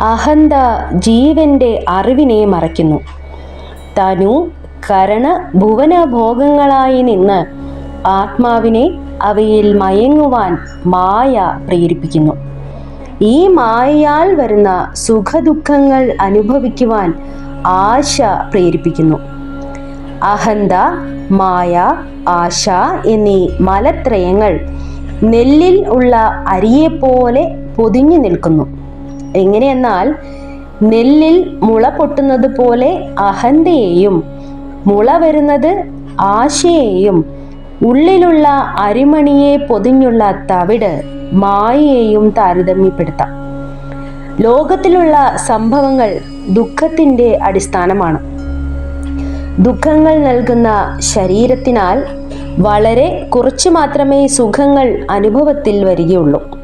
അഹന്ത ജീവന്റെ അറിവിനെ മറയ്ക്കുന്നു. തനു കരണ ഭുവന ഭോഗങ്ങളായി നിന്ന് ആത്മാവിനെ അവയിൽ മയങ്ങുവാൻ മായ പ്രേരിപ്പിക്കുന്നു. ഈ മായയാൽ വരുന്ന സുഖദുഃഖങ്ങൾ അനുഭവിക്കുവാൻ ആശ പ്രേരിപ്പിക്കുന്നു. അഹന്ത മായ ആശ എന്നീ മലത്രയങ്ങൾ നെല്ലിൽ ഉള്ള അരിയെപ്പോലെ പൊതിഞ്ഞു നിൽക്കുന്നു. എങ്ങനെയെന്നാൽ നെല്ലിൽ മുള പൊട്ടുന്നത് പോലെ അഹന്തയെയും മുള വരുന്നത് ആശയെയും ഉള്ളിലുള്ള അരിമണിയെ പൊതിഞ്ഞുള്ള തവിട് മായയെയും താരതമ്യപ്പെടുത്താം. ലോകത്തിലുള്ള സംഭവങ്ങൾ ദുഃഖത്തിന്റെ അടിസ്ഥാനമാണ്. ദുഃഖങ്ങൾ നൽകുന്ന ശരീരത്തിനാൽ വളരെ കുറച്ചു മാത്രമേ സുഖങ്ങൾ അനുഭവത്തിൽ വരികയുള്ളൂ.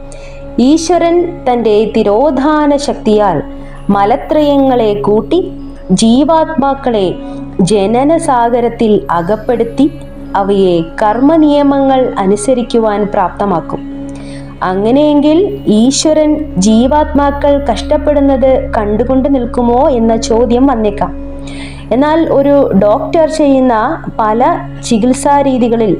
ഈശ്വരൻ തന്റെ തിരോധാന ശക്തിയാൽ മലത്രയങ്ങളെ കൂട്ടി ജീവാത്മാക്കളെ ജനനസാഗരത്തിൽ അകപ്പെടുത്തി അവയെ കർമ്മനിയമങ്ങൾ അനുസരിക്കുവാൻ പ്രാപ്തമാക്കും. അങ്ങനെയെങ്കിൽ ഈശ്വരൻ ജീവാത്മാക്കൾ കഷ്ടപ്പെടുന്നത് കണ്ടുകൊണ്ട് നിൽക്കുമോ എന്ന ചോദ്യം വന്നേക്കാം. എന്നാൽ ഒരു ഡോക്ടർ ചെയ്യുന്ന പല ചികിത്സാ രീതികളിൽ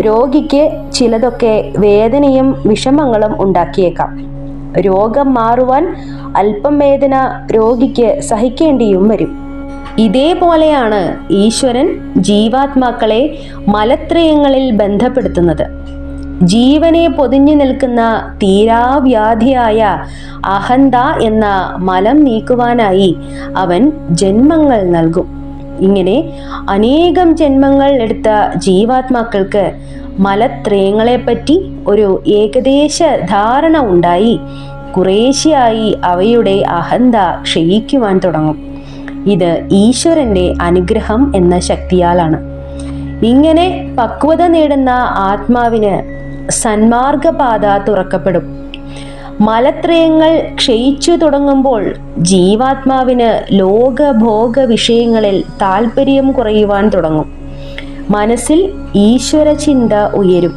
രോഗിക്ക് ചിലതൊക്കെ വേദനയും വിഷമങ്ങളും ഉണ്ടാക്കിയേക്കാം. രോഗം മാറുവാൻ അല്പം വേദന രോഗിക്ക് സഹിക്കേണ്ടിയും വരും. ഇതേപോലെയാണ് ഈശ്വരൻ ജീവാത്മാക്കളെ മലത്രയങ്ങളിൽ ബന്ധപ്പെടുത്തുന്നത്. ജീവനെ പൊതിഞ്ഞു നിൽക്കുന്ന തീരാവ്യാധിയായ അഹന്ത എന്ന മലം നീക്കുവാനായി അവൻ ജന്മങ്ങൾ നൽകും. ഇങ്ങനെ അനേകം ജന്മങ്ങൾ എടുത്ത ജീവാത്മാക്കൾക്ക് മലത്രയങ്ങളെപ്പറ്റി ഒരു ഏകദേശ ധാരണ ഉണ്ടായി. കുറേശ്ശെയായി അവയുടെ അഹന്ത ക്ഷയിക്കുവാൻ തുടങ്ങും. ഇത് ഈശ്വരന്റെ അനുഗ്രഹം എന്ന ശക്തിയാലാണ്. ഇങ്ങനെ പക്വത നേടുന്ന ആത്മാവിന് സന്മാർഗപാത തുറക്കപ്പെടും. മലത്രയങ്ങൾ ക്ഷയിച്ചു തുടങ്ങുമ്പോൾ ജീവാത്മാവിന് ലോകഭോഗ വിഷയങ്ങളിൽ താല്പര്യം കുറയുവാൻ തുടങ്ങും. മനസ്സിൽ ഈശ്വര ചിന്ത ഉയരും.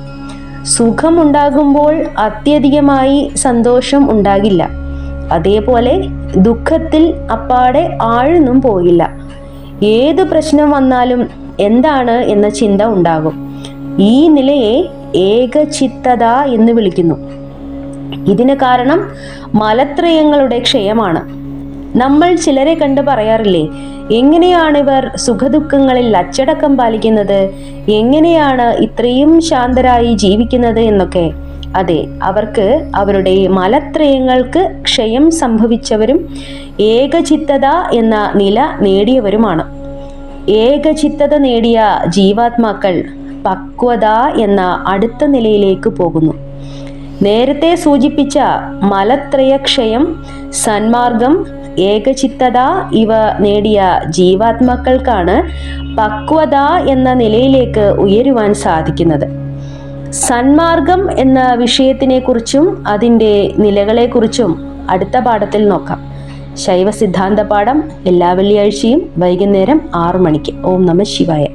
സുഖമുണ്ടാകുമ്പോൾ അത്യധികമായി സന്തോഷം ഉണ്ടാകില്ല. അതേപോലെ ദുഃഖത്തിൽ അപ്പാടെ ആഴ്ന്നും പോകില്ല. ഏത് പ്രശ്നം വന്നാലും എന്താണ് എന്ന ചിന്ത ഉണ്ടാകും. ഈ നിലയെ ഏകചിത്തത എന്ന് വിളിക്കുന്നു. ഇതിന് കാരണം മലത്രയങ്ങളുടെ ക്ഷയമാണ്. നമ്മൾ ചിലരെ കണ്ട് പറയാറില്ലേ എങ്ങനെയാണ് ഇവർ സുഖദുഃഖങ്ങളിൽ അച്ചടക്കം പാലിക്കുന്നത്? എങ്ങനെയാണ് ഇത്രയും ശാന്തരായി ജീവിക്കുന്നത്? എന്നൊക്കെ. അതെ അവർക്ക് അവരുടെ മലത്രയങ്ങൾക്ക് ക്ഷയം സംഭവിച്ചവരും ഏകചിത്തത എന്ന നില നേടിയവരുമാണ്. ഏകചിത്തത നേടിയ ജീവാത്മാക്കൾ പക്വത എന്ന അടുത്ത നിലയിലേക്ക് പോകുന്നു. നേരത്തെ സൂചിപ്പിച്ച മലത്രയക്ഷയം സന്മാർഗം ഏകചിത്തത ഇവ നേടിയ ജീവാത്മാക്കൾക്കാണ് പക്വത എന്ന നിലയിലേക്ക് ഉയരുവാൻ സാധിക്കുന്നത്. സന്മാർഗം എന്ന വിഷയത്തിനെക്കുറിച്ചും അതിന്റെ നിലകളെക്കുറിച്ചും അടുത്ത പാഠത്തിൽ നോക്കാം. ശൈവ സിദ്ധാന്ത പാഠം എല്ലാ വെള്ളിയാഴ്ചയും വൈകുന്നേരം ആറു മണിക്ക്. ഓം നമ ശിവായ.